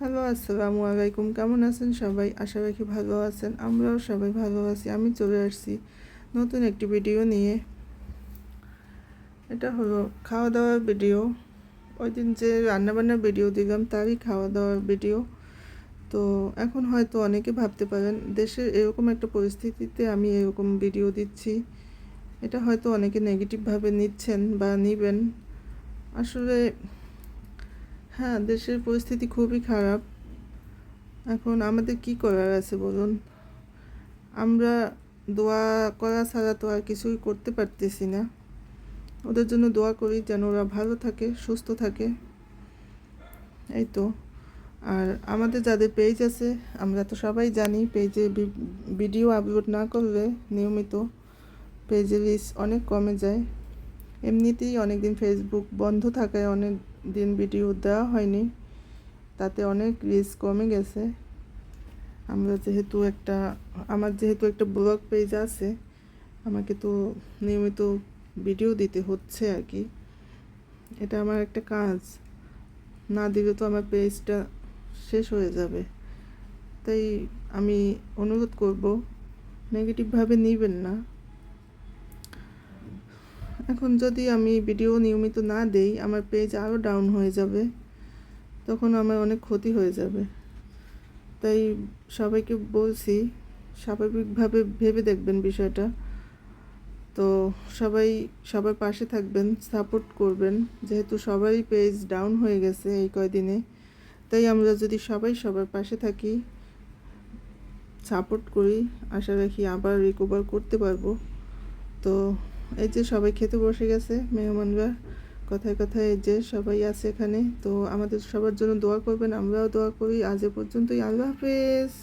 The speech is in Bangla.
হ্যালো, আসসালামু আলাইকুম। কেমন আছেন সবাই? আশা রাখি ভালো আছেন। আমরাও সবাই ভালো আছি। আমি চলে আসছি নতুন একটি ভিডিও নিয়ে। এটা হলো খাওয়া দাওয়ার ভিডিও। ওই দিন যে রান্নাবান্নার ভিডিও দিলাম, তারই খাওয়া দাওয়ার ভিডিও। তো এখন হয়তো অনেকে ভাবতে পারেন, দেশের এরকম একটা পরিস্থিতিতে আমি এরকম ভিডিও দিচ্ছি। এটা হয়তো অনেকে নেগেটিভভাবে নিচ্ছেন বা নিবেন। আসলে হ্যাঁ দেশের পরিস্থিতি খুবই খারাপ। এখন আমাদের কি করার আছে বলুন? আমরা দোয়া করা ছাড়া তো আর কিছুই করতে পারতেছি না। ওদের জন্য দোয়া করি যেন ওরা ভালো থাকে, সুস্থ থাকে। এই তো। আর আমাদের যাদের পেজ আছে, আমরা তো সবাই জানি পেজে ভিডিও আপলোড না করলে নিয়মিত পেজের রিচ অনেক কমে যায়। এমনিতেই অনেক দিন ফেসবুক বন্ধ থাকায় অনেক দিন ভিডিও দেওয়া হয়নি। তাতে অনেক রিচ কমে গেছে। আমরা যেহেতু একটা, আমার যেহেতু একটা ব্লগ পেজ আছে, আমাকে তো নিয়মিত ভিডিও দিতে হচ্ছে আর কি। এটা আমার একটা কাজ। না দিলে তো আমার পেজটা শেষ হয়ে যাবে। তাই আমি অনুরোধ করব নেগেটিভভাবে নেবেন না। এখন যদি আমি ভিডিও নিয়মিত না দেই, আমার পেজ আরও ডাউন হয়ে যাবে। তখন আমার অনেক ক্ষতি হয়ে যাবে। তাই সবাইকে বলছি, স্বাভাবিকভাবে ভেবে দেখবেন বিষয়টা। তো সবাই, সবার পাশে থাকবেন সাপোর্ট করবেন। যেহেতু সবারই পেজ ডাউন হয়ে গেছে এই কয়দিনে, তাই আমরা যদি সবাই সবার পাশে থাকি সাপোর্ট করি, আশা রাখি আবার রিকভার করতে পারব। তো এই যে সবাই খেতে বসে গেছে, মেহমানরা। কথায় কথায় যে সবাই আছে এখানে। তো আমাদের সবার জন্য দোয়া করবেন, আমরাও দোয়া করি। আজ এ পর্যন্তই। আল্লাহ হাফেজ।